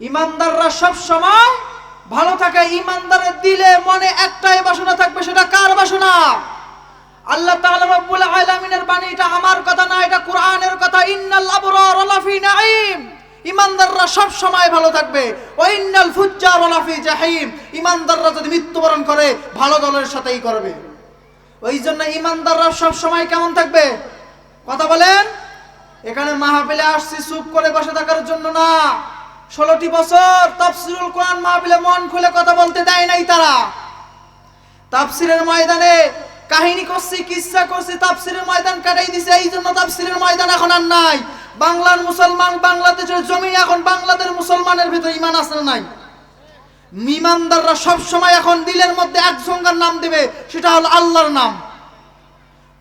ইমানদাররা সব সময় ভালো থাকে, ইমানদারের দিলে মনে একটাই বাসনা থাকবে, সেটা কার বাসনা? আল্লাহ তাআলা রাব্বুল আলামিনের বাণী, এটা আমার কথা না, এটা কোরআনের কথা। ইন্নাল আবরার লাফি নাঈম। ইমানদাররা সব সময় ভালো থাকবে। ওয়া ইন্নাল ফুজ্জার লাফি জাহিম। ইমানদাররা যদি মৃত্যুবরণ করে, ভালো দলের সাথেই করবে। ওই জন্য ইমানদাররা সব সময় কেমন থাকবে? কথা বলেন? এখানে মাহফিলে আসছি, চুপ করে বসে থাকার জন্য না। ষোলোটি বছর তাফসিরুল কোরআন মাহফিলে মন খুলে কথা বলতে দেয় নাই তারা। তাফসিরের ময়দানে কাহিনী করছি কিচ্ছা করছি, তাফসিরের ময়দান কাটাই দিছে এই জন্য তাফসিরের ময়দান এখন আর নাই। বাংলার মুসলমান বাংলাদেশের জমি এখন বাংলাদেশ মুসলমানের ভিতরে ইমান আছে নাই? ইমানদাররা সব সময় এখন দিলের মধ্যে এক সংজ্ঞার নাম দেবে, সেটা হলো আল্লাহর নাম।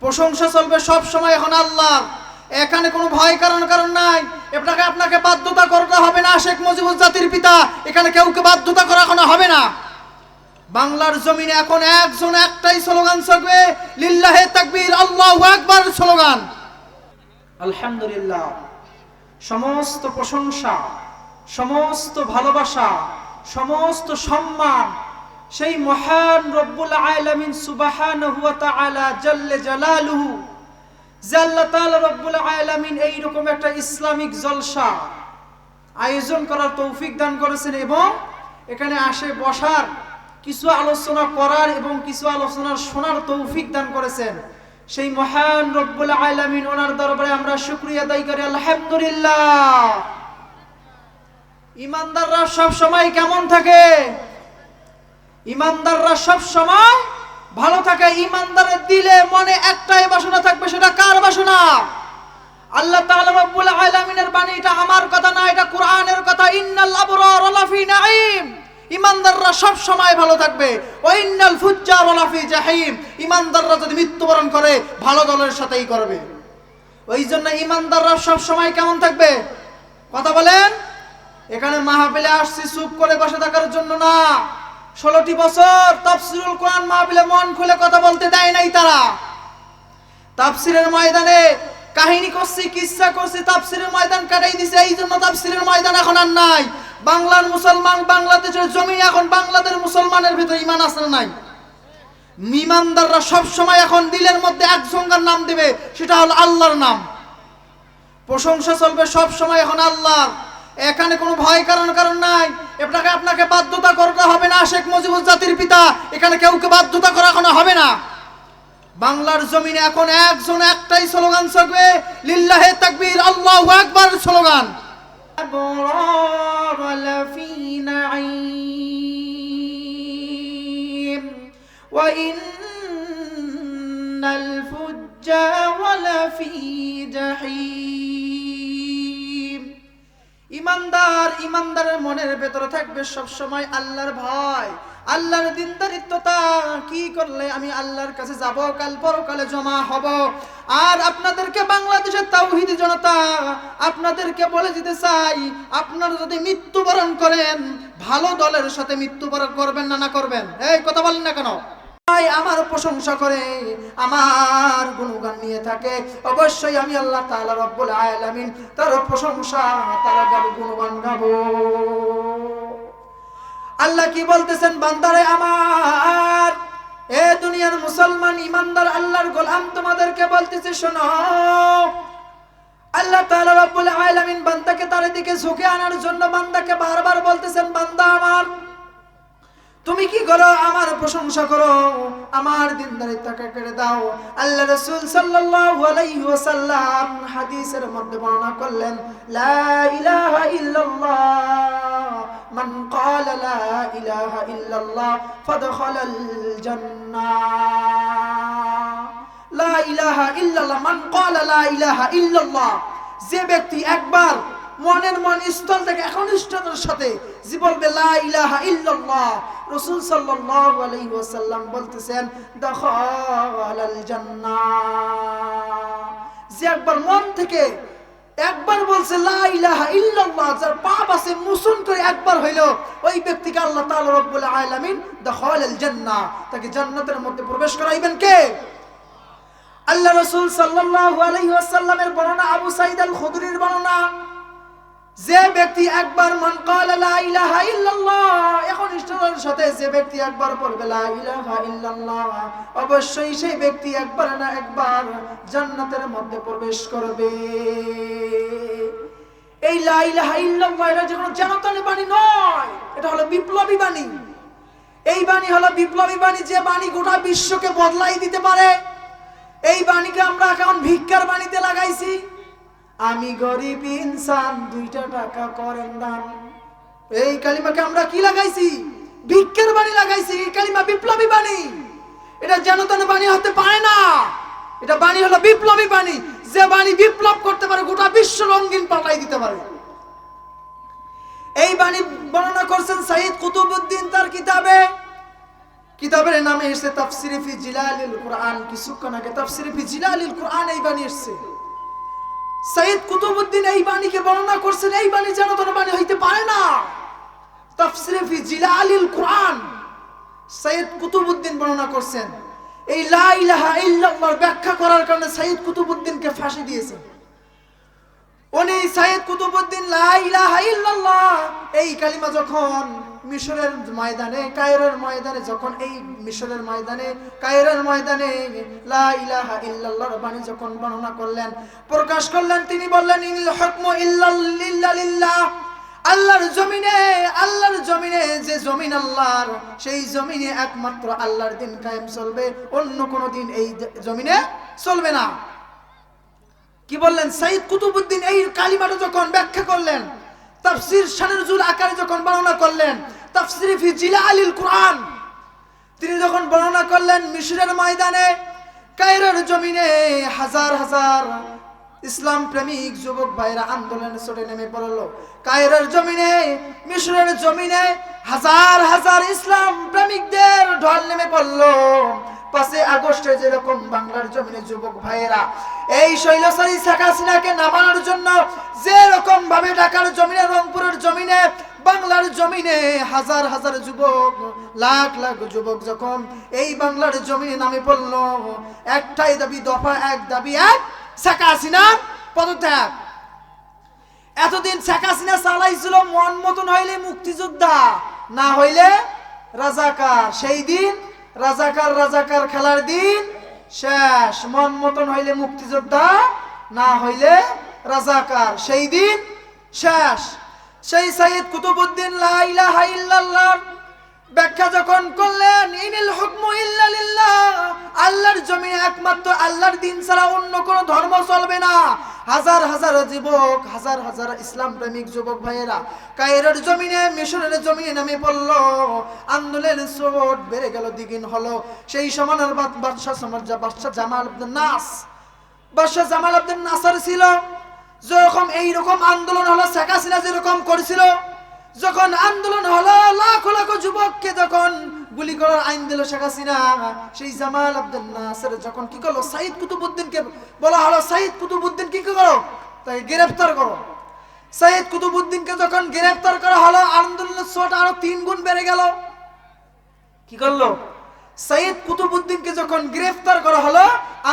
প্রশংসা চলবে সব সময় এখন আল্লাহর। এখানে কোনো ভয় কারণ কারণ নাই। আপনাকে আপনাকে বাধ্যতা করতে হবে না, শেখ মুজিবুর জাতির পিতা। এখানে কেউকে বাধ্যতা করা কোনো হবে না। বাংলার জমিনে এখন একজন একটাই স্লোগান থাকবে, লিল্লাহে তাকবীর, আল্লাহু আকবার স্লোগান। আলহামদুলিল্লাহ। সমস্ত প্রশংসা, সমস্ত ভালোবাসা, সমস্ত সম্মান সেই মহান রব্বুল আলামিন সুবহানাহু ওয়া তাআলা জাল্লে জালালুহু একটা ইসলামিক জলসা আয়োজন করার তৌফিক দান করেছেন এবং এখানে আসে বসার, কিছু আলোচনা করার এবং কিছু আলোচনার শোনার তৌফিক দান করেছেন। সেই মহান রব্বুল আলামিন ওনার দরবারে আমরা শুকরিয়া আদায় করি। আলহামদুলিল্লাহ। ইমানদাররা সব সময় কেমন থাকে? ইমানদাররা সব সময় ভালো থাকে ইমানদারের দিলে মনে একটাই বাসনা থাকবে, সেটা কার বাসনা? আল্লাহ তাআলা রাব্বুল আলামিনের বাণী, এটা আমার কথা না, এটা কোরআনের কথা। ইন্নাল আবরার লাফি নাঈম। ইমানদাররা সব সময় ভালো থাকবে। ওয়া ইন্নাল ফুজ্জার লাফি জাহিম। ইমানদাররা যদি মৃত্যুবরণ করে, ভালো দলের সাথেই করবে। ওই জন্য ইমানদাররা সব সময় কেমন থাকবে? কথা বলেন? এখানে মাহফিলে আসছি, চুপ করে বসে থাকার জন্য না। ষোলোটি বছর তাফসিরুল কোরআন মাহফিলে মন খুলে কথা বলতে দেয় নাই তারা। তাফসিরের ময়দানে কাহিনী করছি কিচ্ছা করছি, তাফসিরের ময়দান কাটাই দিছে, এই জন্য তাফসিরের ময়দান এখন আর নাই। বাংলার মুসলমান বাংলাদেশের জমি এখন বাংলাদেশ মুসলমানের ভিতরে ইমান আছে নাই? ইমানদাররা সব সময় এখন দিলের মধ্যে এক নাম দেবে, সেটা হলো আল্লাহর নাম। প্রশংসা চলবে সব সময় এখন আল্লাহর। এখানে কোনো ভয় কারণ কারণ নাই আপনাকে আপনাকে বাধ্যতা করতে হবে না শেখ মুজিবুর জাতির পিতা এখানে কেউকে বাধ্যতা করা কোনো হবে না বাংলার জমিনে এখন একজন একটাই স্লোগান থাকবে লিল্লাহে তাকবীর আল্লাহু আকবার স্লোগান أبرار لفي نعيم وإن الفجار لفي جحيم ইমানদার, ইমানদারের মনের ভেতরে থাকবে সব সময় আল্লাহর ভয়। আল্লাহর দিনদারিত্বতা কি করলে আমি আল্লাহর কাছে যাব? কাল পরকালে জমা হব। আর আপনাদেরকে বাংলাদেশের তাওহিদি জনতা আপনাদেরকে বলে দিতে চাই, আপনারা যদি মৃত্যুবরণ করেন, ভালো দলের সাথে মৃত্যুবরণ করবেন না না করবেন? এই কথা বলেন না কেন? আমার প্রশংসা করে, আমার গুণগান নিয়ে থাকে। অবশ্যই আমি আল্লাহ তাআলা রব্বুল আলামিন তার প্রশংসা, তার গাবো গুণগান গাবো। আল্লাহ কি বলতেছেন, বান্দারে আমার? এ দুনিয়ার মুসলমান ইমানদার আল্লাহর গোলাম তোমাদেরকে বলতেছে, শোনো। আল্লাহ তাআলা রব্বুল আলামিন বান্দাকে তার দিকে ঝুঁকে আনার জন্য বান্দাকে বারবার বলতেছেন, বান্দা আমার তুমি কি করো? আমার প্রশংসা করো। আমার দিনদারিত্বকে কেড়ে দাও। আল্লাহ রাসূল সাল্লাল্লাহু আলাইহি ওয়াসাল্লাম হাদিসের মধ্যে বর্ণনা করলেন, লা ইলাহা ইল্লাল্লাহ, মান ক্বালা লা ইলাহা ইল্লাল্লাহ, ফাদখালাল জান্নাহ লা ইলাহা ইল্লাল্লাহ, মান ক্বালা লা ইলাহা ইল্লাল্লাহ। যে ব্যক্তি একবার মনের মন স্থল থেকে একনিষ্ঠতার সাথে যে বলবে, লা ইলাহা ইল্লাল্লাহ। রাসূল সাল্লাল্লাহু আলাইহি ওয়াসাল্লাম বলতেছেন, দাখালাল জান্নাহ যে একবার মন থেকে একবার বলছে, লা ইলাহা ইল্লাল্লাহ, যার পাপ আছে, মুসুন করে একবার হইল, ওই ব্যক্তিকে আল্লাহ তাআলা রব্বুল আলামিন দাখালাল জান্নাহ তাকে জান্নাতের মধ্যে প্রবেশ করাইবেন কে? আল্লাহ রাসূল সাল্লাল্লাহু আলাইহি ওয়াসাল্লামের বর্ণনা আবু সাঈদ আল খুদরির বর্ণনা। যে ব্যক্তি একবার মন লা ইলাহা ইল্লাল্লাহ এখন ইষ্টের সাথে যে ব্যক্তি একবার পড়বে লা ইলাহা ইল্লাল্লাহ, অবশ্যই সেই ব্যক্তি একবার না একবার জান্নাতের মধ্যে প্রবেশ করবে। এই লা ইলাহা ইল্লাল্লাহ এটা যে কোনো বাণী নয়, এটা হলো বিপ্লবী বাণী। এই বাণী হলো বিপ্লবী বাণী, যে বাণী গোটা বিশ্বকে বদলাই দিতে পারে। এই বাণীকে আমরা এখন ভিক্ষার বাণীতে লাগাইছি। আমি গরিব ইনসান, দুইটা টাকা করেন দান। এই কালিমাকে আমরা কি লাগাইছি? ভিক্ষার বাণী লাগাইছি, এই কালিমা বিপ্লবী বাণী। এটা যেন তেন বাণী হতে পারে না। এটা বাণী হলো বিপ্লবী বাণী। যে বাণী বিপ্লব করতে পারে, গোটা বিশ্ব রঙ্গিন পাল্টাই দিতে পারে। এই বাণী বর্ণনা করছেন সাইদ কুতুবউদ্দিন তার কিতাবে। কিতাবের নামে এসে তাফসিরে ফি জিলালিল কুরআন। কিছুক্ষণ আগে তাফসিরে ফি জিলালিল কুরআন এই বাণী এসেছে। সাইদ কুতুবুদ্দিন এই বাণীকে বর্ণনা করছেন, এই বাণী যেন তোর বাণী হইতে পারে না। তাফসিরে ফি জিলালিল কুরআন সৈয়দ কুতুবুদ্দিন বর্ণনা করছেন। এই লা ইলাহা ইল্লাল্লাহর ব্যাখ্যা করার কারণে সৈয়দ কুতুবুদ্দিনকে ফাঁসি দিয়েছেন। উনি সাইদ কুতুবউদ্দিন, লা ইলাহা ইল্লাল্লাহ। এই কালিমা যখন মিশরের ময়দানে, কায়রের ময়দানে, যখন এই মিশরের ময়দানে, কায়রের ময়দানে লা ইলাহা ইল্লাল্লাহর বাণী যখন বর্ণনা করলেন, প্রকাশ করলেন, তিনি বললেন, ইল হুকমু আল্লাহর জমিনে আল্লাহর জমিনে যে জমিন আল্লাহর, সেই জমিনে একমাত্র আল্লাহর দিন কায়েম চলবে। অন্য কোনো দিন এই জমিনে চলবে না। কি বললেন? সাইদ কুতুবুদ্দিন এই কালিমাটা যখন ব্যাখ্যা করলেন, তাফসির শানুজুল আকারে যখন বর্ণনা করলেন, তাফসির ফি জিলালিল কুরআন, তিনি যখন বর্ণনা করলেন মিশরের ময়দানে, কায়রোর জমিনে হাজার হাজার ইসলাম প্রেমিক যুবক ভাইরা আন্দোলনে ছড়ে নেমে পড়ল। কায়রোর জমিনে, মিশরের জমিনে হাজার হাজার ইসলাম প্রেমিকদের ঢল নেমে পড়ল। পাঁচে আগস্টে যেরকম বাংলার জমিনে যুবক ভাইয়েরা, এই শৈলসারি শেখ হাসিনাকে নামানোর জন্য যে রকম ভাবে ঢাকার জমিনে, রংপুরের জমিনে, বাংলার জমিনে হাজার হাজার যুবক, লাখ লাখ যুবক যখন এই বাংলার জমিনে নামে পড়ল, একটাই দাবি, দফা এক দাবি, এক, শেখ হাসিনা পদত্যাগ। এতদিন শেখ হাসিনা চালাইছিল মন মতন হইলে মুক্তিযোদ্ধা, না হইলে রাজাকার। সেই দিন রাজাকার রাজাকার খেলার দিন শেষ। মন মতন হইলে মুক্তিযোদ্ধা, না হইলে রাজাকার। সেই দিন শেষ। সেই সাইদ কুতুবুদ্দিন লাইলা হাইল্লাল্লাহ ইল্লাল্লাহ ব্যাখ্যা যখন করলেন, ইনিল হুকমু ইল্লা লিল্লাহ আল্লাহর জমিনে একমাত্র আল্লাহর দিন ছাড়া অন্য কোনো ধর্ম চলবে না। হাজার হাজার যুবক, হাজার হাজার ইসলাম প্রেমিক যুবক ভাইয়েরা, কায়রের জমিনে, মিশরের জমিনে নামে পড়ল। আন্দোলনের স্রোত বেড়ে গেল, দ্বিগুণ হলো। সেই সমানের বাদশাহ সমাজ বাদশাহ জামাল আব্দুল নাস। বাদশাহ জামাল আব্দুল নাসার ছিল। যেরকম এইরকম আন্দোলন হলো, শেখ হাসিনা যেরকম করেছিল যখন আন্দোলন হলো, লাখ লাখ যুবককে যখন গুলি করার আইন দিল শেখ হাসিনা, সেই জামাল আব্দুল নাসের যখন কি করল? সাইদ কুতুবুদ্দিনকে বলা হলো সাইদ কুতুবুদ্দিন কি করো? তাই গ্রেফতার করো। সাইদ কুতুবুদ্দিনকে যখন গ্রেফতার করা হলো, আন্দোলনের ছোট আরও তিন গুণ বেড়ে গেল। কি করল? সাইদ কুতুবুদ্দিনকে যখন গ্রেফতার করা হলো,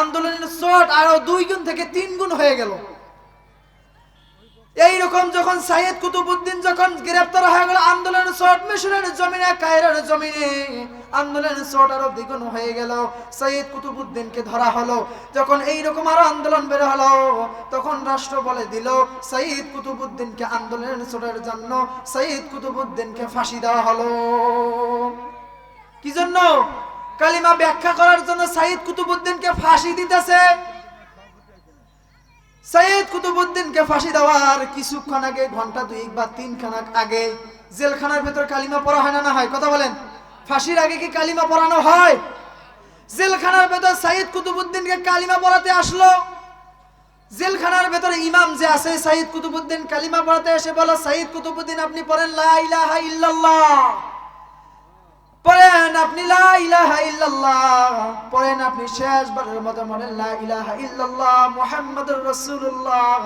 আন্দোলনের ছোট আরও দুই গুণ থেকে তিন গুণ হয়ে গেল। এইরকম যখন সাইয়েদ কুতুবুদ্দিন যখন গ্রেফতার হয়ে গেল, আন্দোলনের শর্ট মিশরের জমিনে, কায়রের জমিনে, আন্দোলনের শর্ট আরও দ্বিগুণ হয়ে গেল। সাইয়েদ কুতুবুদ্দিনকে ধরা হলো। যখন এইরকম আরও আন্দোলন বের হলো, তখন রাষ্ট্র বলে দিল, সাইয়েদ কুতুবুদ্দিনকে আন্দোলনের শর্টের জন্য, সাইয়েদ কুতুবুদ্দিনকে ফাঁসি দেওয়া হলো। কি জন্য? কালিমা ব্যাখ্যা করার জন্য সাইয়েদ কুতুবুদ্দিনকে ফাঁসি দিতেছে। সৈয়দ কুতুবুদ্দিনকে ফাঁসি দেওয়ার কিছুক্ষণ আগে, ঘণ্টা দুই বা তিন খানাক আগে জেলখানার ভেতর কালিমা পড়া হয় না না হয়? কথা বলেন। ফাঁসির আগে কি কালিমা পড়ানো হয়? জেলখানার ভেতর সাইদ কুতুবুদ্দিনকে কালিমা পড়াতে আসলো। জেলখানার ভেতরে ইমাম যে আছে সাইদ কুতুবুদ্দিন কালিমা পড়াতে এসে বলো সাইদ কুতুবুদ্দিন আপনি পড়েন লা ইলাহা ইল্লাল্লাহ। পড়েন আপনি লা ইলাহা ইল্লাল্লাহ। পড়েন আপনি শেষবারের মতো বলেন লা ইলাহা ইল্লাল্লাহ মুহাম্মাদুর রাসূলুল্লাহ।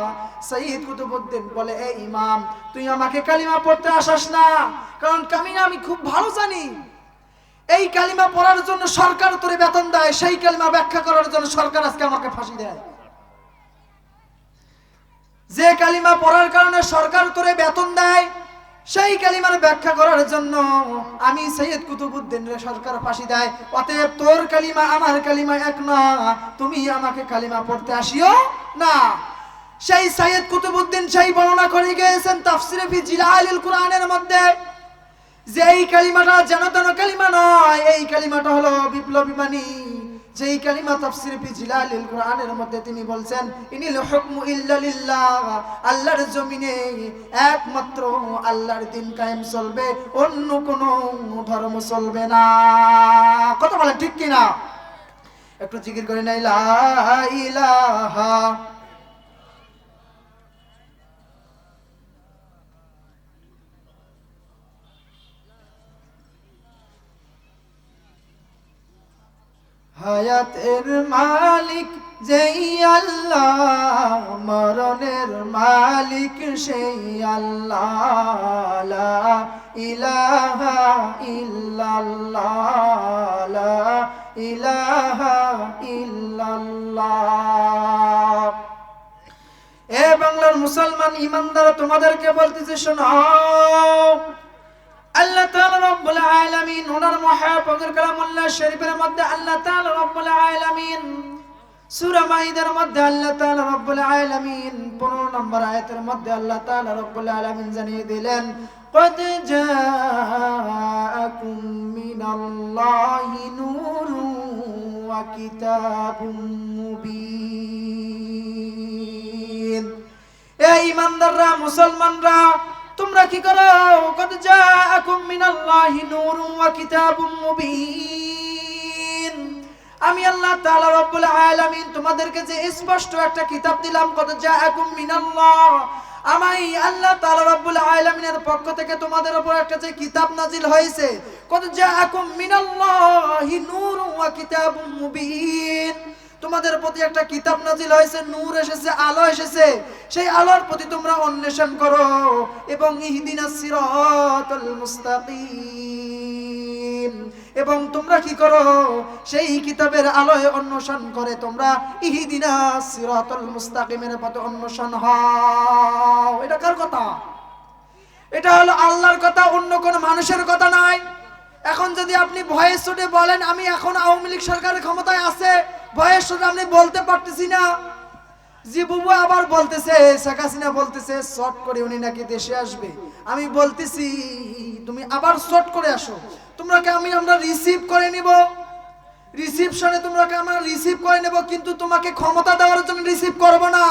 সাইয়্যিদ কুতুবউদ্দিন বলে, এ ইমাম, তুই আমাকে কালিমা পড়তে আসাস না। কারণ কামিনা আমি খুব ভালো জানি। এই কালিমা পড়ার জন্য সরকার তোরে বেতন দেয়, সেই কালিমা ব্যাখ্যা করার জন্য সরকার আজকে আমাকে ফাঁসি দেয়। যে কালিমা পড়ার কারণে সরকার তোরে বেতন দেয় সেই কালিমার ব্যাখ্যা করার জন্য আমি সৈয়দ কুতুবুদ্দিন রে সরকার ফাঁসি দেয়। অতএব তোর কালিমা আমার কালিমা এক না, তুমি আমাকে কালিমা পড়তে আসিও না। সেই সৈয়দ কুতুবুদ্দিন সেই বর্ণনা করে গিয়েছেন তাফসিরে ফি জিলালিল কোরআনের মধ্যে। যে এই কালিমাটা যেন তেন কালিমা নয়, এই কালিমাটা হলো বিপ্লবী বাণী। যেই কালিমা তাফসির ফি জিলালিল কোরআনের মধ্যে তিনি বলছেন, ইনিল হুকমু ইল্লা লিল্লাহ আল্লাহর জমিনে একমাত্র আল্লাহর দিন কায়েম চলবে, অন্য কোনো ধর্ম চলবে না। কথা বলেন ঠিক কি না একটু জিকির করে নাই লা ইলাহা হায়াতের মালিক, যেই আল্লাহ, মরণের মালিক, সেই আল্লাহ ইলাহা ইল্লাল্লাহ ইলাহা ইল্লাল্লাহ। এ বাংলার মুসলমান ইমানদার, তোমাদেরকে বলতেছে, শোনো। আল্লাহ তাআলা রব্বুল আলামিন ওনার মহাপবিত্র কালামুল্লাহ শরীফের মধ্যে আল্লাহ তাআলা রব্বুল আলামিন সূরা মাইদার মধ্যে আল্লাহ তাআলা রব্বুল আলামিন 15 নম্বর আয়াতের মধ্যে আল্লাহ তাআলা রব্বুল আলামিন জানিয়ে দিলেন قد جاءكم من الله نور وكتاب مبين এই ইমানদাররা মুসলমানরা তোমরা কি করো? কদ জাআকুম মিনাল্লাহি নূরুন ওয়া কিতাবুম মুবিন। আমি আল্লাহ তাআলা রব্বুল আলামিন তোমাদেরকে যে স্পষ্ট একটা কিতাব দিলাম কদ জাআকুম মিনাল্লাহ। আমাই আল্লাহ তাআলা রব্বুল আলামিনের পক্ষ থেকে তোমাদের উপর একটা যে কিতাব নাজিল হয়েছে কদ জাআকুম মিনাল্লাহি নূরুন ওয়া কিতাবুম মুবিন। তোমাদের প্রতি একটা কিতাব নাজিল হয়েছে, নূর এসেছে, আলো এসেছে। সেই আলোর প্রতি তোমরা অন্বেষণ করো এবং ইহদিনাস সিরাতাল মুস্তাকিম। এবং তোমরা কি করো? সেই কিতাবের আলোয় অন্বেষণ করে তোমরা ইহদিনাস সিরাতাল মুস্তাকিমের পথে অন্বেষণ হও। এটা কার কথা? এটা হলো আল্লাহর কথা, অন্য কোন মানুষের কথা নয়। এখন যদি আপনি ভয়েস শুনে বলেন, আমি এখন আওয়ামী লীগ সরকারের ক্ষমতায় আছে শুনে আপনি বলতে পারতেছি না। জি বুবু আবার বলতেছে, শেখ হাসিনা বলতেছে শর্ট করে উনি নাকি দেশে আসবে। আমি বলতেছি, তুমি আবার শর্ট করে আসো। তোমরাকে আমি আমরা রিসিভ করে নিব? রিসিপশনে তোমরাকে আমরা রিসিভ করে নেব? কিন্তু তোমাকে ক্ষমতা দেওয়ার জন্য রিসিভ করব না।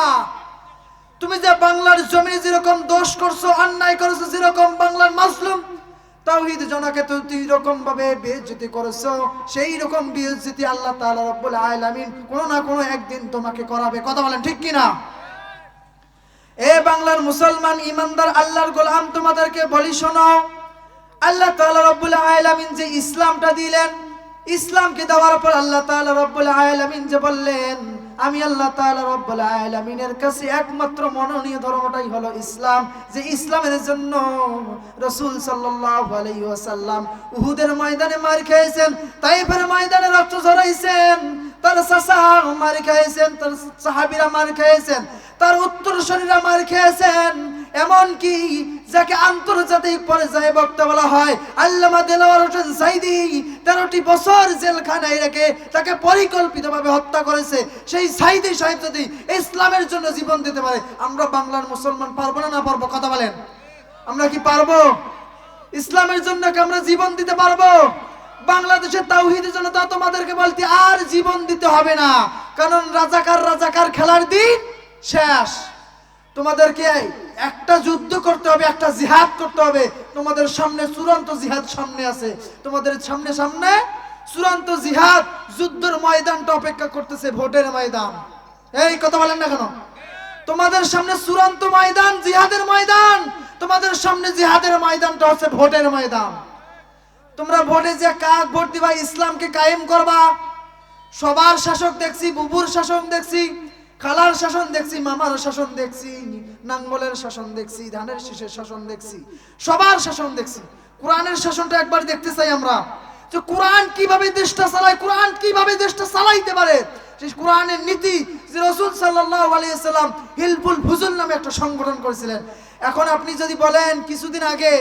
তুমি যে বাংলার জমিনে যেরকম দোষ করছ, অন্যায় করছ, যেরকম বাংলার মাসলুম তাওহীদ জনকে তো তুই রকম ভাবে বেইজ্জতি করেছ, সেই রকম বেইজ্জতি আল্লাহ তাআলা রব্বুল আলামিন কোনো না কোনো একদিন তোমাকে করাবে। কথা বলেন ঠিক কি না এ বাংলার মুসলমান ইমানদার আল্লাহর গোলাম, তোমাদেরকে বলি শোনো, আল্লাহ তাআলা রব্বুল আলামিন যে ইসলামটা দিলেন, ইসলামকে দেওয়ার পর আল্লাহ তাআলা রব্বুল আলামিন যে বললেন আমি আল্লাহ তাআলা কাছে একমাত্র মননীয় ধর্মটাই হলো ইসলাম। যে ইসলামের জন্য রসুল সাল্লাল্লাহু উহুদের ময়দানে মার খেয়েছেন, তাইফের ময়দানে রক্ত ঝরাইছেন। তার চাচা মার খেয়েছেন, তার সাহাবীরা মার খেয়েছেন, তার উত্তরসূরিরা মার খেয়েছেন। এমন কি যাকে আন্তর্জাতিক পর্যায়ে বক্তা বলা হয়, আল্লামা দেলাওয়ার হোসেন সাইদি তেরোটি বছর জেলখানায় রেখে তাকে পরিকল্পিতভাবে হত্যা করেছে। সেই সাইদি সাহেব যদি ইসলামের জন্য জীবন দিতে পারে, আমরা বাংলার মুসলমান পারব না না পারব? কথা বলেন। আমরা কি পারব? ইসলামের জন্য কি আমরা জীবন দিতে পারব? বাংলাদেশের তাওহিদের জন্য তা তোমাদেরকে বলতে আর জীবন দিতে হবে না। কারণ রাজাকার রাজাকার খেলার দিন শেষ। তোমাদেরকে একটা যুদ্ধ করতে হবে, একটা জিহাদ করতে হবে। তোমাদের সামনে চূড়ান্ত জিহাদ সামনে আছে। তোমাদের সামনে সামনে চূড়ান্ত জিহাদ যুদ্ধের ময়দানটা অপেক্ষা করতেছে, ভোটের ময়দান। এই কথা বলেন না কেন? তোমাদের সামনে চূড়ান্ত ময়দান, জিহাদের ময়দান। তোমাদের সামনে জিহাদের ময়দানটা হচ্ছে ভোটের ময়দান। তোমরা ভোটে যে কাক ভোট দিবা ইসলামকে কায়েম করবা, সবার শাসক দেখছি, বুবুর শাসন দেখছি, খালার শাসন দেখছি, মামার শাসন দেখছি, নাঙ্গলের শাসন দেখছি, ধানের শীষের শাসন দেখছি, সবার শাসন দেখছি। কোরআনের শাসনটা একবার দেখতে চাই আমরা। যে কোরআন কীভাবে দেশটা চালায়, কোরআন কীভাবে দেশটা চালাইতে পারে? কোরআনের নীতি যে রসুল সাল্লাহ আলিয়াল্লাম হিলফুল ফুজুল নামে একটা সংগঠন করেছিলেন। এখন আপনি যদি বলেন, কিছুদিন আগে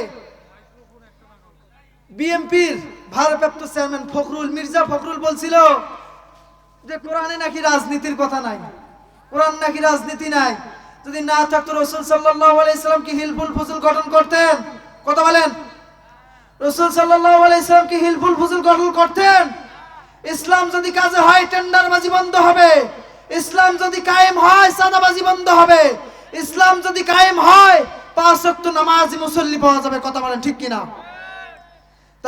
বিএমপির ভারপ্রাপ্ত চেয়ারম্যান ফখরুল মির্জা ফখরুল বলছিল যে কোরআনে নাকি রাজনীতির কথা নাই। কোরআন নাকি রাজনীতি নাই। যদি না থাকতো রসুল আলাইসাল্লাম কি হিলফুল ফুজুল গঠন করতেন? কথা বলেন। রসুল আলাইসাল্লাম কি হিলফুল ফুজুল গঠন করতেন? ইসলাম যদি কাজে হয়, টেন্ডারবাজি বন্ধ হবে। ইসলাম যদি কায়েম হয়, সাদাবাজি বন্ধ হবে। ইসলাম যদি কায়েম হয়, পাঁচ নামাজি মুসল্লি পাওয়া যাবে। কথা বলেন ঠিক কিনা?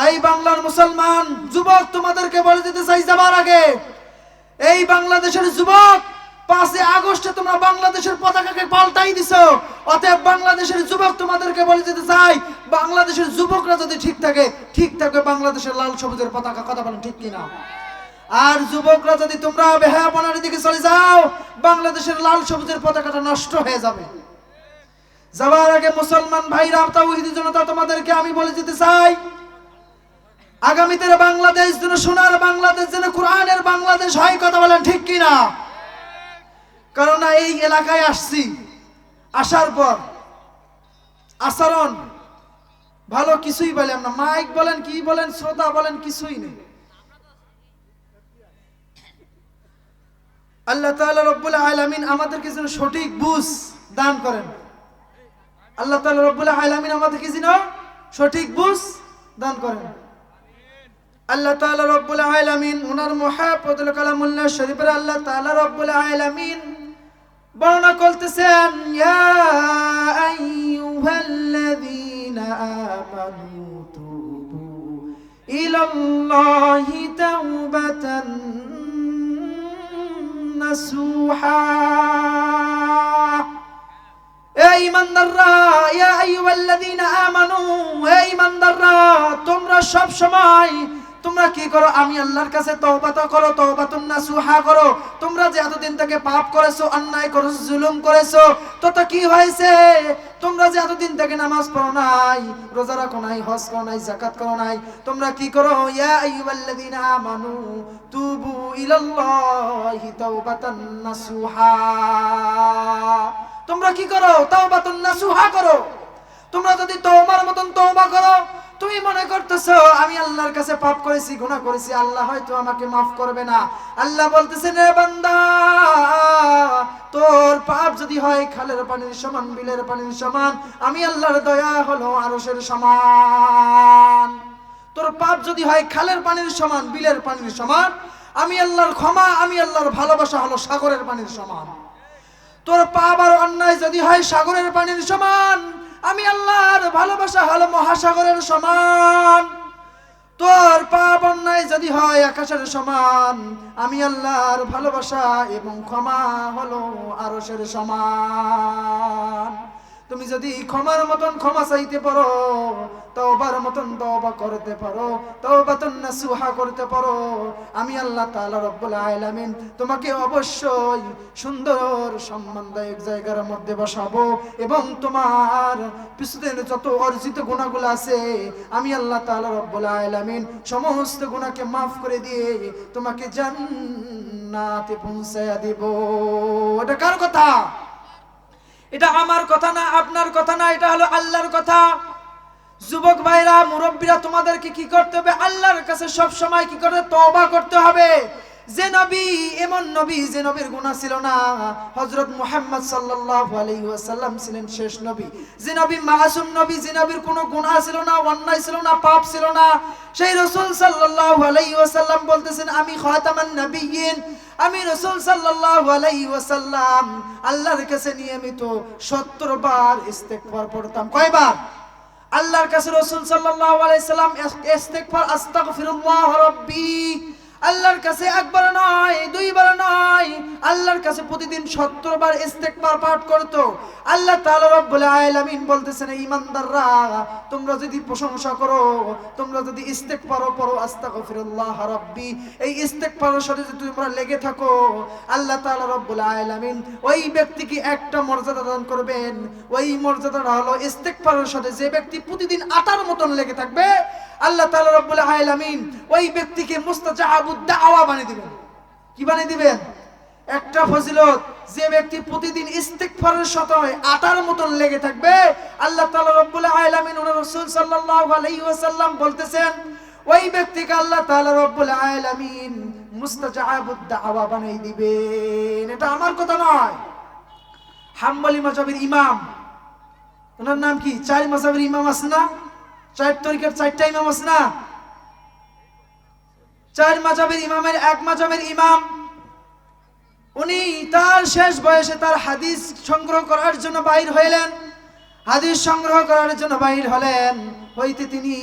তাই বাংলার মুসলমান যুবক তোমাদেরকে বলে দিতে চাই যাবার আগে, এই বাংলাদেশের যুবক, পাঁচই আগস্টে তোমরা বাংলাদেশের পতাকাকে পাল্টাই দিছো। অতএব বাংলাদেশের যুবক তোমাদেরকে বলে দিতে চাই, বাংলাদেশের যুবকরা যদি ঠিক থাকে, ঠিক থাকবে বাংলাদেশের লাল সবুজের পতাকা, কথা বলেন ঠিক কিনা? আর যুবকরা যদি তোমরা বেহায়াপনার দিকে চলে যাও, বাংলাদেশের লাল সবুজের পতাকাটা নষ্ট হয়ে যাবে। যাবার আগে মুসলমান ভাইরা তাওহীদি জনতা তোমাদেরকে আমি বলে দিতে চাই আগামীতে বাংলাদেশ যেন সোনার বাংলাদেশ, যেন কোরআনের বাংলাদেশ হয়, কথা বলেন ঠিক কিনা? কারণ এই এলাকায় আসছি, আসার পর আচরণ ভালো কিছুই বলেন না। মাইক বলেন, কি বলেন, শ্রোতা বলেন, কিছুই নেই। আল্লাহ তাআলা রব্বুল আলামিন আমাদেরকে যেন সঠিক বুঝ দান করেন। আল্লাহ তাআলা রব্বুল আলামিন আমাদেরকে যেন সঠিক বুঝ দান করেন। আল্লাহ তাআলা রব্বুল আলামিন ওনার মুহাফাতুল কালামুল্লাহ শরীফের আল্লাহ তাআলা রব্বুল আলামিন বর্ণনা করতেছেন, ইয়া আইয়ুহাল্লাযীনা আমানু তুবু ইলাল্লাহি তাওবাতান নাসুহা। এই ইমানদাররা ইয়া আইয়ুহাল্লাযীনা আমানু এই ইমানদাররা তোমরা সব সময় তোমরা কি করো? আমি আল্লাহর কাছে তওবা তো করো, তওবাতুন নাসুহা করো। তোমরা যে এতদিন থেকে পাপ করেছ, অন্যায় করেছ, জুলুম করেছ, তো তো কি হয়েছে? তোমরা যে এতদিন থেকে নামাজ পড়ো নাই, রোজা রাখো নাই, হজ করো নাই, যাকাত করো নাই, তোমরা কি করো? ইয়া আইয়ুহাল্লাযীনা আমানু তুবু ইলাল্লাহি তাওবাতান নাসুহা। তোমরা কি করো? তাওবাতুন নাসুহা করো। তোমরা যদি তোমার মতন তওবা করো, তুমি মনে করতেছো, আমি আল্লাহর কাছে পাপ করেছি, গুনাহ করেছি, আল্লাহ হয়তো আমাকে মাফ করবে না। আল্লাহ বলতেছেন রে বান্দা, তোর পাপ যদি হয়, খালের পানির সমান, বিলের পানির সমান, আমি আল্লাহর দয়া হলো আরশের সমান। তোর পাপ যদি হয়, খালের পানির সমান, বিলের পানির সমান, আমি আল্লাহর ক্ষমা, আমি আল্লাহর ভালোবাসা হলো সাগরের পানির সমান। তোর পাপ আর অন্যায় যদি হয়, সাগরের পানির সমান আমি আল্লাহর ভালোবাসা হলো মহাসাগরের সমান। তোর পাপ অন্যায় যদি হয় আকাশের সমান, আমি আল্লাহর ভালোবাসা এবং ক্ষমা হলো আরসের সমান। তুমি যদি ক্ষমার মতন ক্ষমা চাইতে পারো, তওবার মতন তওবা করতে পারো তওবাতুন নাসুহা করতে পারো। আমি আল্লাহ তাআলা রব্বুল আলামিন তোমাকে অবশ্যই সুন্দর, সম্মানদায়ক জায়গার মধ্যে বসাবো এবং তোমার পিছনের যত অর্জিত গুণাগুলো আছে, আমি আল্লাহ তাআলা রব্বুল আলামিন সমস্ত গুণাকে মাফ করে দিয়ে তোমাকে জান্নাতে পৌঁছায়া দেব। এটা কার কথা? এটা আমার কথা না, আপনার কথা না, এটা হলো আল্লাহর কথা। যুবক ভাইরা, মুরব্বীরা, তোমাদেরকে কি করতে হবে? আল্লাহর কাছে সব সময় কি করতে তওবা করতে হবে। যে নবী, এমন নবী যে নবীর গুনাহ ছিল না। হযরত মুহাম্মদ সাল্লাল্লাহু আলাইহি ওয়াসাল্লাম ছিলেন শেষ নবী। যে নবী মাসুম নবী, যে নবীর কোনো গুনাহ ছিল না, অন্যায় ছিল না, পাপ ছিল না। সেই রাসূল সাল্লাল্লাহু আলাইহি ওয়াসাল্লাম বলতেছেন, আমি খাতামান নবিয়্যিন। আমি রসুল সাল্লাহ আলাইসাল্লাম ওয়াসাল্লাম আল্লাহর কাছে নিয়মিত 70 বার ইস্তেগফার পড়তাম। কয়বার? আল্লাহর কাছে রসুল সাল্লাহ আলাইহি সাল্লাম আস্তাক ফিরুল্লাহ রাব্বি। আল্লাহর কাছে একবার নয়, দুইবার নয়, আল্লাহর কাছে প্রতিদিন সত্তর বার ইস্তেকবার পাঠ করতো। আল্লাহ তাআলা রব্বুল আলামিন বলতেছেন ইমানদাররা, তোমরা যদি প্রশংসা করো, তোমরা যদি ইস্তেকবার পড়ো, আস্তাগফিরুল্লাহ রাব্বি। এই ইস্তেকবারের সাথে যদি তোমরা লেগে থাকো, আল্লাহ তাআলা রব্বুল আলামিন ওই ব্যক্তিকে একটা মর্যাদা দান করবেন। ওই মর্যাদাটা হলো ইস্তেকবারের সাথে যে ব্যক্তি প্রতিদিন আটার মতন লেগে থাকবে আল্লাহ তাআলা রব্বুল আলামিন ওই ব্যক্তিকে মুস্তাজাবুদ দাওয়া বানিয়ে দিবেন। কি বানিয়ে দিবেন? একটা ফজিলত, যে ব্যক্তি প্রতিদিন ইস্তিগফারের সময় আটার মতন লেগে থাকবে, আল্লাহ তাআলা রব্বুল আলামিন ওনার রাসূল সাল্লাল্লাহু আলাইহি ওয়াসাল্লাম বলতেছেন, ওই ব্যক্তিকে আল্লাহ তাআলা রব্বুল আলামিন মুস্তাজাবুদ দাওয়া বানাই দিবেন। এটা আমার কথা নয়। হাম্বলি মাযহাবের ইমাম, ওনার নাম কি? চার মাযহাবের ইমাম আছে না? চার তরিকার চারটা ইমাম আছে না। চার মাযহাবের ইমামের এক মাযহাবের ইমাম, উনি তার শেষ বয়সে তার হাদিস সংগ্রহ করার জন্য বাইর হইলেন। হাদিস সংগ্রহ করার জন্য বাইর হলেন। হইতে তিনি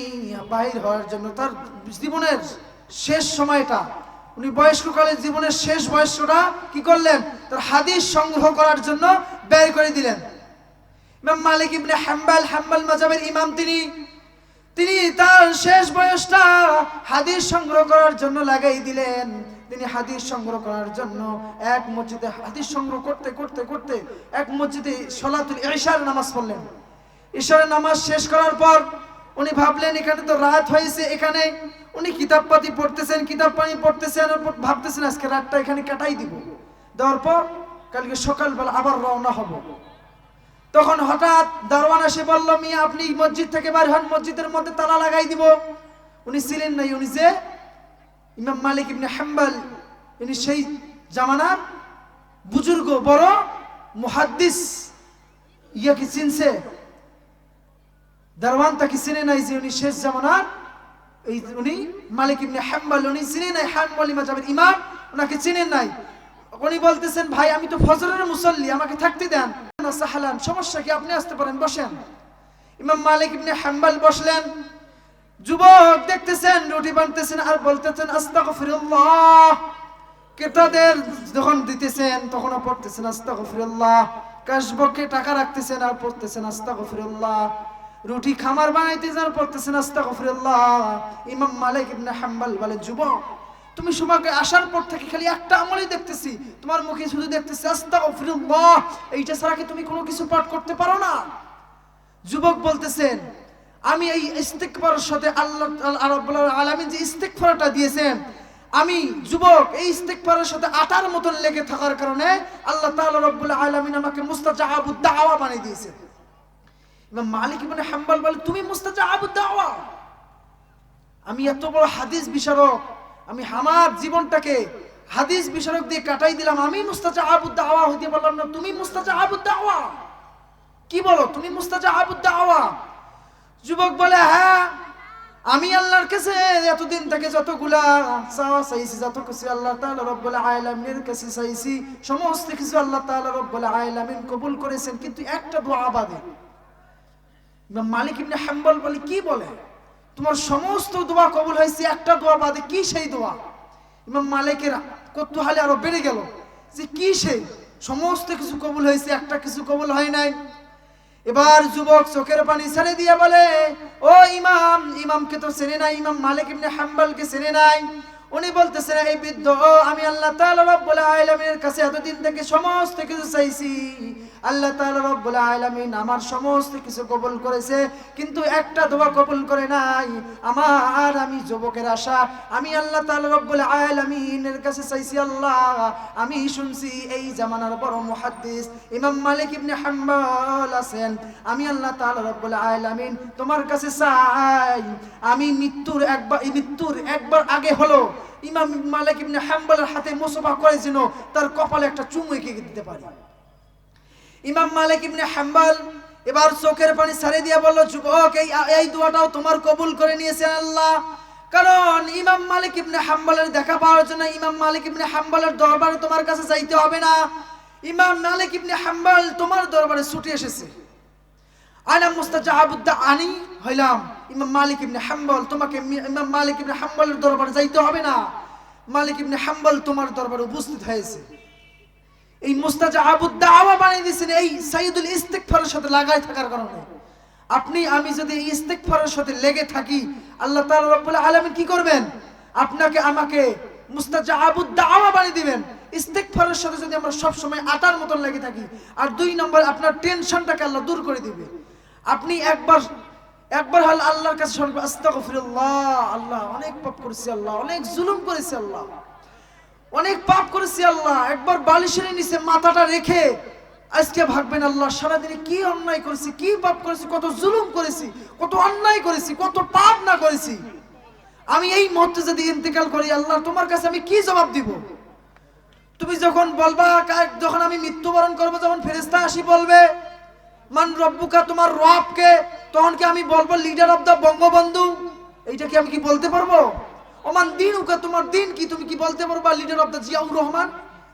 বাইর হওয়ার জন্য তার জীবনের শেষ সময়টা, উনি বয়স্ককালে জীবনের শেষ বয়সটা কি করলেন? তার হাদিস সংগ্রহ করার জন্য ব্যয় করে দিলেন। ইমাম মালিক ইবনে হাম্বাল হাম্বাল মাযহাবের ইমাম তিনি তিনি তার শেষ বয়সটা হাদিস সংগ্রহ করার জন্য লাগাই দিলেন। তিনি হাদিস সংগ্রহ করার জন্য এক মসজিদে হাদিস সংগ্রহ করতে করতে করতে এক মসজিদে সলাতুল ইশার নামাজ পড়লেন। ইশারের নামাজ শেষ করার পর উনি ভাবলেন, এখানে তো রাত হয়েছে এখানে। উনি কিতাবপাতি পড়তেছেন, কিতাব পানি পড়তেছেন ভাবতেছেন আজকে রাতটা এখানে কাটাই দিব। দেওয়ার পর কালকে সকালবেলা আবার রওনা হব। তখন হঠাৎ দারোয়ান এসে বলল, মিয়া, আপনি মসজিদ থেকে বাইর হন, মসজিদের মধ্যে তালা লাগাই দিব। উনি ছিলেন নাই উনি যে ইমাম মালিক ইবনে হাম্বাল ইনি সেই জামানার বুজুর্গ, বড় মুহাদ্দিস। ইয়া কি চিনছে? দারওয়ান তাকে চিনে নাই যে উনি শেষ জামানার এই উনি মালিক ইবনে হাম্বাল, উনি চিনে নাই হাম্বালি মাযহাবের ইমাম, ওনাকে চিনেন নাই। উনি বলতেছেন, ভাই, আমি তো ফজরের মুসল্লি, আমাকে থাকতে দেন। সাহালান, সমস্যা কি? আপনি আসতে পারেন, বসেন। ইমাম মালিক ইবনে হাম্বাল বসলেন। যুবক দেখতেছেন, রুটি বানতেছেন আর বলতেছেন, আস্তাগফিরুল্লাহ। ক্রেতাদের যখন দিতেছেন তখনও পড়তেছেন, আস্তাগফিরুল্লাহ। কাশবকে টাকা রাখতেছেন আর পড়তেছেন, আস্তাগফিরুল্লাহ। রুটি খামার বানাইতেছেন আর পড়তেছেন, আস্তাগফিরুল্লাহ। ইমাম মালিক ইবনে হাম্বাল বলে, যুবক তুমি তোমাকে আসার পর থেকে খালি একটা আমলই দেখতেছি। তোমার মুখে শুধু দেখতেছি, আস্তাগফিরুল্লাহ। এইটা ছাড়া কি তুমি কোনো কিছু পাঠ করতে পারো না? যুবক বলতেছেন, আমি এই ইস্তেকফারের সাথে আল্লাহ রাব্বুল আলামিন যে ইস্তেকফারটা দিয়েছেন, আমি যুবক এই ইস্তেকফারের সাথে আটার মতন লেগে থাকার কারণে আল্লাহ তাআলা রব্বুল আলামিন আমাকে মুস্তাজাবুদ দাওয়া বানিয়ে দিয়েছেন। ইমাম মালিক ইবনে হাম্বল বলে, তুমি মুস্তাজাবুদ দাওয়া আমি এত বড় হাদিস বিশারক আমি আমার জীবনটাকে হাদিস বিশারক দিয়ে কাটাই দিলাম। আমি মুস্তাজা আবুদ্দা দাওয়া হইতে বললাম না, তুমি মুস্তাজাবুদ দাওয়া কি বলো, তুমি মুস্তাজা আবুদ্দা দাওয়া যুবক বলে হ্যাঁ আমি আল্লাহর কাছে এতদিন থেকে যতগুলা চাওয়া চাইছি, যত কিছু আল্লাহ তাআলা রব্বুল আলামিনের কাছে চাইছি, সমস্ত কিছু আল্লাহ তাআলা রব্বুল আলামিন কবুল করেছেন, কিন্তু একটা দোয়া বাদে। মালিক ইবনে হাম্বল বলে, কি বলে? তোমার সমস্ত দোয়া কবুল হয়েছে, একটা দোয়া বাদে কি সেই দোয়া? ইমাম মালিকের কৌতূহলে আরও বেড়ে গেল যে কি সেই সমস্ত কিছু কবুল হয়েছে, একটা কিছু কবুল হয় নাই। এবার যুবক চোখের পানি ছেড়ে দিয়ে বলে, ও ইমাম, ইমামকে তো চেনে নাই, ইমাম মালিক ইবনে হাম্বলকে চেনে নাই। উনি বলতেছেন এই বৃদ্ধ, আমি আল্লাহ তাআলা রব্বুল আলামিনের কাছে এতদিন থেকে সমস্ত কিছু চাইছি। আল্লাহ তাআলা রব্বুল আলামিন আমার সমস্ত কিছু কবুল করেছে, কিন্তু একটা দোয়া কবুল করে নাই। আমার, আমি যুবকের আশা, আমি আল্লাহ তাআলা রব্বুল আলামিনের কাছে চাইছি আল্লাহ, আমি শুনছি এই জামানার বড় মুহাদ্দিস ইমাম মালিক ইবনে হাম্বল আছেন। আমি আল্লাহ তাআলা রব্বুল আলামিন তোমার কাছে চাই। আমি মৃত্যুর একবার মৃত্যুর একবার আগে হলো ইমাম মালিক ইবনে হাম্বলের হাতে মুসফা করে যেন তার কপালে একটা চুমু এঁকে দিতে পারি। ইমাম মালিক ইবনে হাম্বল এবার চোখের পানি ছাড়ে দিয়ে বলল, যুবক, এই এই দোয়াটাও তোমার কবুল করে নিয়েছেন আল্লাহ। কারণ ইমাম মালিক ইবনে হাম্বলের দেখা পাওয়ার জন্য ইমাম মালিক ইবনে হাম্বালের দরবারে তোমার কাছে যাইতে হবে না। ইমাম মালিক ইবনে হাম্বল তোমার দরবারে ছুটে এসেছে। আনা মুস্তাজাবুদ্দা আনি হইলাম। ইমাম মালিক ইবনে হাম্বল তোমাকে ইমাম মালিক ইবনে হাম্বলের দরবারে যাইতে হবে না। মালিক ইবনে হাম্বল তোমার দরবারে উপস্থিত হয়েছে। এই মুস্তাজাবুদ্দা আওয়া বানিয়ে দিয়েছেন, এই সাইদুল ইস্তিগফারের সাথে লাগাই থাকার কারণে। আপনি, আমি যদি এই ইস্তিগফারের সাথে লেগে থাকি, আল্লাহ তাআলা রব্বুল আলামিন কি করবেন? আপনাকে, আমাকে মুস্তাজাবুদ্দা আওয়া বানিয়ে দিবেন। ইস্তিগফারের সাথে যদি আমরা সব সময় আটার মতন লেগে থাকি, আর দুই নম্বর, আপনার টেনশনটাকে আল্লাহ দূর করে দিবে। আপনি একবার একবার হল আল্লাহর কাছে আস্তাগফিরুল্লাহ, আল্লাহ অনেক পাপ করেছি, আল্লাহ অনেক জুলুম করেছি, আল্লাহ। অনেক পাপ করেছি আল্লাহ। একবার বালিশের নিচে মাথাটা রেখে আজকে ভাববেন আল্লাহ, সারাদিনে কি অন্যায় করেছি, কি পাপ করেছি, কত জুলুম করেছি, কত অন্যায় করেছি, কত পাপ না করেছি। আমি এই মুহূর্তে যদি ইন্তেকাল করি, আল্লাহ, তোমার কাছে আমি কি জবাব দিব? তুমি যখন বলবা যখন আমি মৃত্যুবরণ করব, যখন ফেরেস্তা আসি বলবে, মান রব্বুকা, তোমার রবকে, তখন কি আমি বলব লিডার অফ দ্য বঙ্গবন্ধু? এইটা কি আমি কি বলতে পারব? ওমান দিন উকা, তোমার দিন কি? তুমি কি বলতে পারবা leader of the Ziaur Rahman?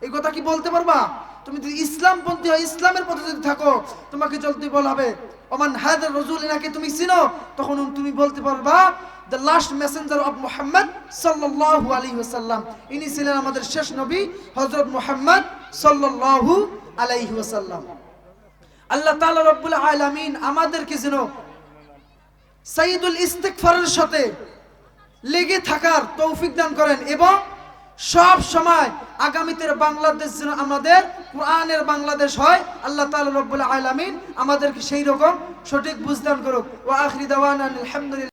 এই কথা কি বলতে পারবা? তুমি যদি ইসলামপন্থী হয়, ইসলামের পথে যদি থাকো, তোমাকে চলতে বলা হবে, ওমান হায়দার রসুল এনাকে তুমি চিনো? তখন তুমি বলতে পারবা the last messenger of Muhammad সাল্লাল্লাহু আলাইহি ওয়াসাল্লাম। ইনি ছিলেন আমাদের শেষ নবী, হযরত মুহাম্মদ সাল্লাল্লাহু আলাইহি ওয়াসাল্লাম। আল্লাহ তাআলা রব্বুল আলামিন আমাদেরকে যেন সাইদুল ইস্তিগফারের সাথে লেগে থাকার তৌফিক দান করেন এবং সব সময় আগামীতে বাংলাদেশ যেন আমাদের, কোরআনের বাংলাদেশ হয়, আল্লাহ তাআলা রব্বুল আলামিন আমাদেরকে সেই রকম সঠিক বুঝদান করুক। ওয়া আখিরি দাওয়ানা আলহামদুলিল্লাহ